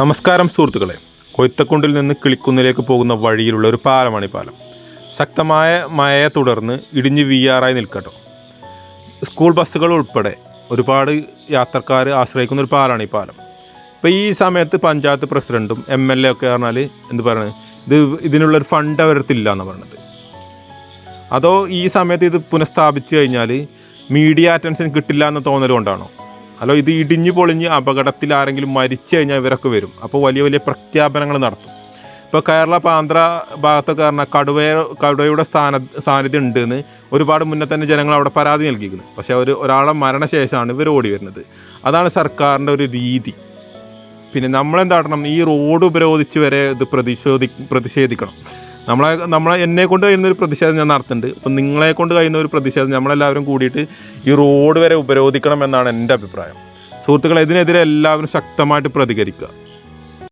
നമസ്കാരം സുഹൃത്തുക്കളെ. കൊയ്ത്തക്കുണ്ടിൽ നിന്ന് കിളിക്കുന്നിലേക്ക് പോകുന്ന വഴിയിലുള്ള ഒരു പാലമാണ് ഈ പാലം. ശക്തമായ മഴയെ തുടർന്ന് ഇടിഞ്ഞ് വീയാറായി നിൽക്കട്ടോ. സ്കൂൾ ബസ്സുകൾ ഉൾപ്പെടെ ഒരുപാട് യാത്രക്കാർ ആശ്രയിക്കുന്ന ഒരു പാലമാണ് ഈ പാലം. ഇപ്പോൾ ഈ സമയത്ത് പഞ്ചായത്ത് പ്രസിഡന്റും എം എൽ എ ഒക്കെ പറഞ്ഞാൽ എന്ത് പറയുന്നത് ഇത് ഇതിനുള്ളൊരു ഫണ്ട് അവരത്തില്ല എന്ന് പറയുന്നത് അതോ ഈ സമയത്ത് ഇത് പുനഃസ്ഥാപിച്ചു കഴിഞ്ഞാൽ മീഡിയ അറ്റൻഷൻ കിട്ടില്ല എന്ന് തോന്നൽ കൊണ്ടാണോ? അല്ലോ ഇത് ഇടിഞ്ഞു പൊളിഞ്ഞ് അപകടത്തിൽ ആരെങ്കിലും മരിച്ചു കഴിഞ്ഞാൽ ഇവരൊക്കെ വരും. അപ്പോൾ വലിയ വലിയ പ്രഖ്യാപനങ്ങൾ നടത്തും. ഇപ്പോൾ കേരള ആന്ധ്ര ഭാഗത്തൊക്കെ പറഞ്ഞാൽ കടുവ കടുവയുടെ സ്ഥാന സാന്നിധ്യം ഉണ്ടെന്ന് ഒരുപാട് മുന്നേ തന്നെ ജനങ്ങൾ അവിടെ പരാതി നൽകിയിരിക്കുന്നു. പക്ഷേ ഒരു ഒരാളെ മരണശേഷമാണ് ഇവർ ഓടി വരുന്നത്. അതാണ് സർക്കാരിന്റെ ഒരു രീതി. പിന്നെ നമ്മളെന്താക്കണം ഈ റോഡ് ഉപരോധിച്ച് വരെ ഇത് പ്രതിഷേധി പ്രതിഷേധിക്കണം. നമ്മളെ നമ്മളെ എന്നെ കൊണ്ട് കഴിയുന്ന ഒരു പ്രതിഷേധം ഞാൻ നടത്തുന്നുണ്ട്. അപ്പം നിങ്ങളെ കൊണ്ട് കഴിയുന്ന ഒരു പ്രതിഷേധം നമ്മളെല്ലാവരും കൂടിയിട്ട് ഈ റോഡ് വരെ ഉപരോധിക്കണം എന്നാണ് എന്റെ അഭിപ്രായം. സുഹൃത്തുക്കളെ ഇതിനെതിരെ എല്ലാവരും ശക്തമായിട്ട് പ്രതികരിക്കുക.